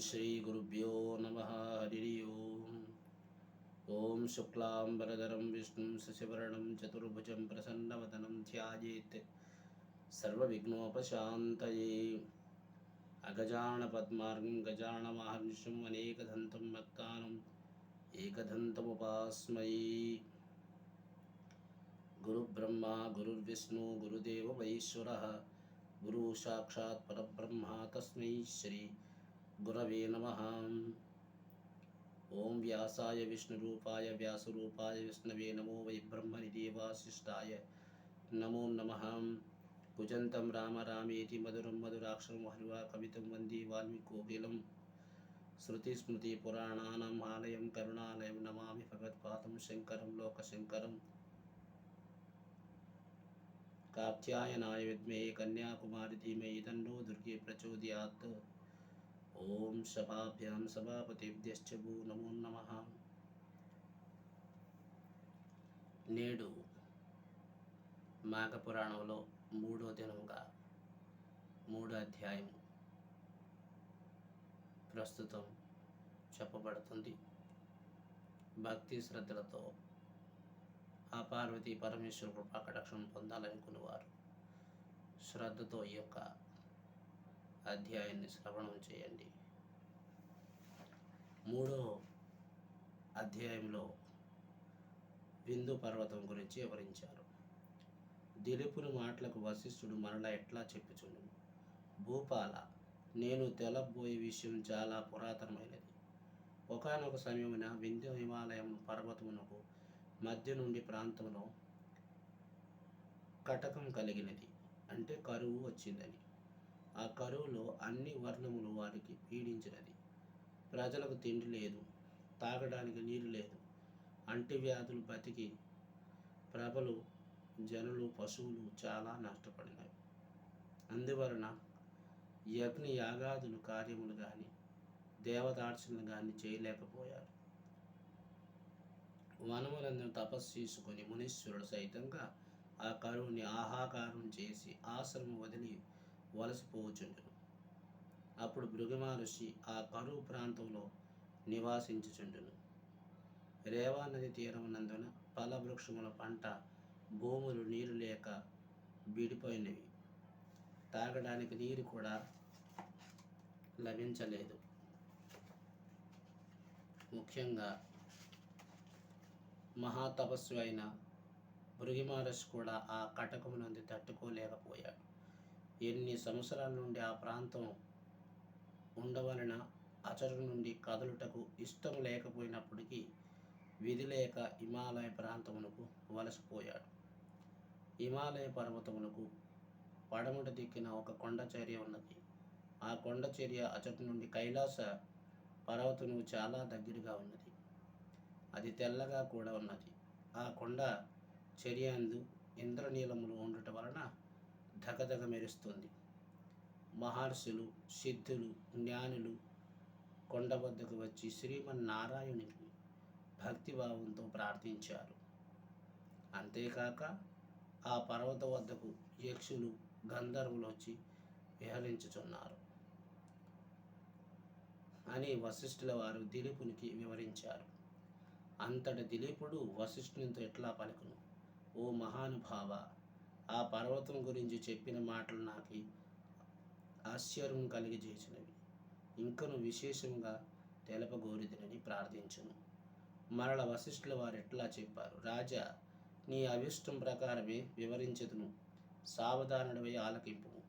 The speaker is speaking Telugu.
శ్రీ గురుభ్యో నమ హరి ఓం ఓం శుక్లాంబరధరం విష్ణుం శశివర్ణం చతుర్భుజం ప్రసన్నవదనం ధ్యాయేత్ సర్వవిఘ్నోపశాంతయే అగజానపద్మార్గం గజానమహర్నిషం అనేకదంతం మక్కానం ఏకదంతముపాస్మయీ గురుబ్రహ్మ గురుర్విష్ణు గురుదేవ మహేశ్వర గురు సాక్షాత్ పరబ్రహ్మ తస్మై శ్రీ गुरवे नमः। ॐ व्यासाय विष्णुरूपाय, व्यासरूपाय, विष्णवे नमो वै ब्रह्मनिदेवाशिष्टाय नमो नमः। कुजन्तं राम रामेति मधुरं मधुराक्षरं हरिवा कवितं वंदे वाल्मीकोकिलं श्रुतिस्मृतिपुराणानाम् आलयं करुणालयं नमामि भगवत्पादं शङ्करं लोकशङ्करम्। कात्यायनाय विद्महे कन्याकुमारी धीमहि तन्नो दुर्गे प्रचोदयात्। ఓం సభాభ్యాం సభాపతిభ్యశ్చ భూ నమో నమ. నేడు మాఘపురాణంలో మూడో దినముగా మూడో అధ్యాయం ప్రస్తుతం చెప్పబడుతుంది. భక్తి శ్రద్ధలతో ఆ పార్వతి పరమేశ్వర కృపాకటాక్షం పొందాలనుకునేవారు శ్రద్ధతో ఈ యొక్క అధ్యాయాన్ని శ్రవణం చేయండి. మూడో అధ్యాయంలో బిందు పర్వతం గురించి వివరించారు. దిలీపుని మాటలకు వశిష్ఠుడు మరలా ఎట్లా చెప్పుచును భూపాల నేను తెలబోయే విషయం చాలా పురాతనమైనది. ఒకనొక సమయమున వింధ్య హిమాలయం పర్వతమునకు మధ్య నుండి ప్రాంతంలో కటకం కలిగినది. అంటే కరువు వచ్చిందని. ఆ కరువులో అన్ని వర్ణములు వారికి పీడించినది. ప్రజలకు తిండి లేదు తాగడానికి నీరు లేదు అంటువ్యాధులు బతికి ప్రభలు జనులు పశువులు చాలా నష్టపడినాయి అందువలన యజ్ఞ యాగాదులు కార్యములు కానీ దేవదార్చనలు కానీ చేయలేకపోయారు. వనములందరూ తపస్సు చేసుకొని మునీశ్వరుడు సైతంగా ఆ కరువుని ఆహాకారం చేసి ఆశ్రమం వదిలి వలసిపోవచ్చుండును అప్పుడు భృగమహర్షి ఆ కరువు ప్రాంతంలో నివాసించుచుండును. రేవా నది తీరమునందున ఫలవృక్షముల పంట భూములు నీరు లేక బీడిపోయినవి తాగడానికి నీరు కూడా లభించలేదు. ముఖ్యంగా మహాతపస్సు అయిన భృగిమహర్షి కూడా ఆ కటకమునందు తట్టుకోలేకపోయాడు. ఎన్ని సంవత్సరాల నుండి ఆ ప్రాంతం ఉండవలన అచరు నుండి కదులుటకు ఇష్టం లేకపోయినప్పటికీ విధి లేక హిమాలయ ప్రాంతమునకు వలసపోయాడు. హిమాలయ పర్వతమునకు పడమట దిక్కిన ఒక కొండచర్య ఉన్నది. ఆ కొండచర్య అచటి నుండి కైలాస పర్వతము చాలా దగ్గరగా ఉన్నది. అది తెల్లగా కూడా ఉన్నది. ఆ కొండ చర్యందు ఇంద్రనీలములు ఉండటం వలన ధగధగ మెరుస్తుంది మహర్షులు సిద్ధులు జ్ఞానులు కొండ వద్దకు వచ్చి శ్రీమన్నారాయణుని భక్తిభావంతో ప్రార్థించారు. అంతేకాక ఆ పర్వత వద్దకు యక్షులు గంధర్వులు వచ్చి విహరించుచున్నారు. అని వశిష్ఠుల వారు దిలీపునికి వివరించారు. అంతటి దిలీపుడు వశిష్ఠునితో ఎట్లా పలుకును? ఓ మహానుభావ ఆ పర్వతం గురించి చెప్పిన మాటలు నాకు ఆశ్చర్యం కలిగజేసినవి ఇంకను విశేషంగా తెలపగోరిదినని ప్రార్థించను. మరల వశిష్ఠుల వారు ఎట్లా చెప్పారు? రాజా నీ అభిష్టం ప్రకారమే వివరించదును. సావధానుడివై ఆలకింపు